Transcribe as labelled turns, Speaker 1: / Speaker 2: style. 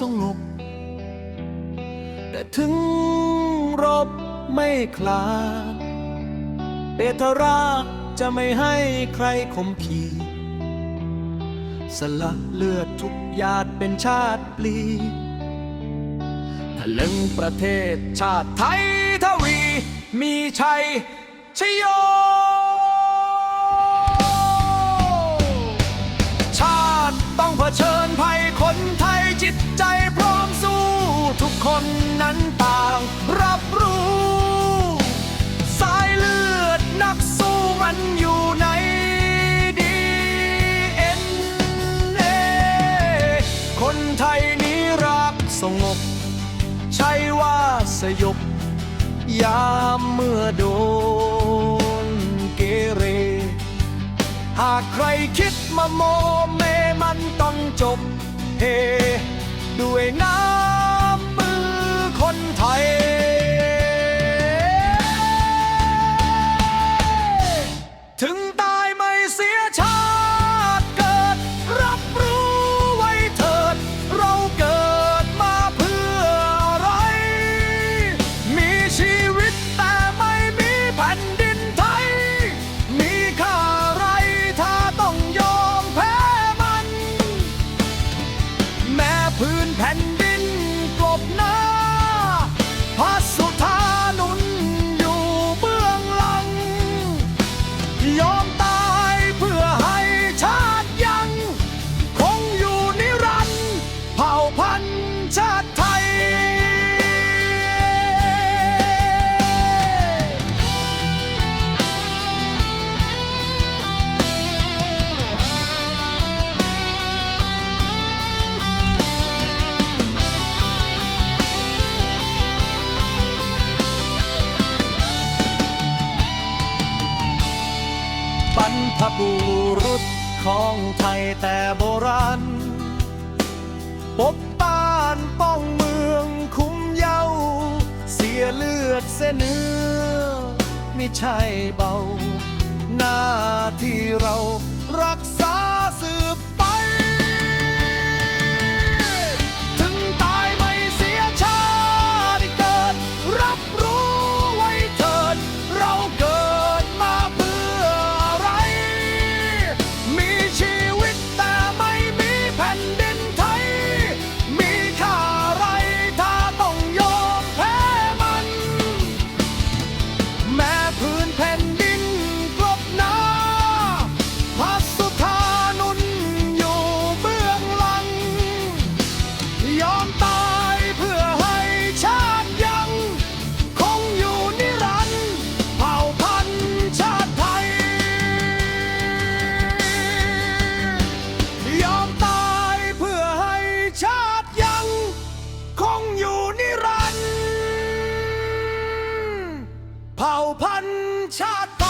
Speaker 1: สงบ แต่ถึงรบไม่คลาดเปตราจะไม่ให้ใครคมขี สละเลือดทุกหยาดเป็นชาติปลีทะลึงประเทศชาติไทยทวี มีชัยชโย งบ ใช่ว่าสยบ ยามเมื่อโดนเกเร หากใครคิดมาโมเมมันต้องจบ เฮ ด้วยน้ำมือคนไทย บรรพบุรุษของไทยแต่โบราณปกป้านป้องเมืองคุ้มเยาเสียเลือดเส้นเนื้อไม่ใช่เบา หน้าที่เรารักษ รัน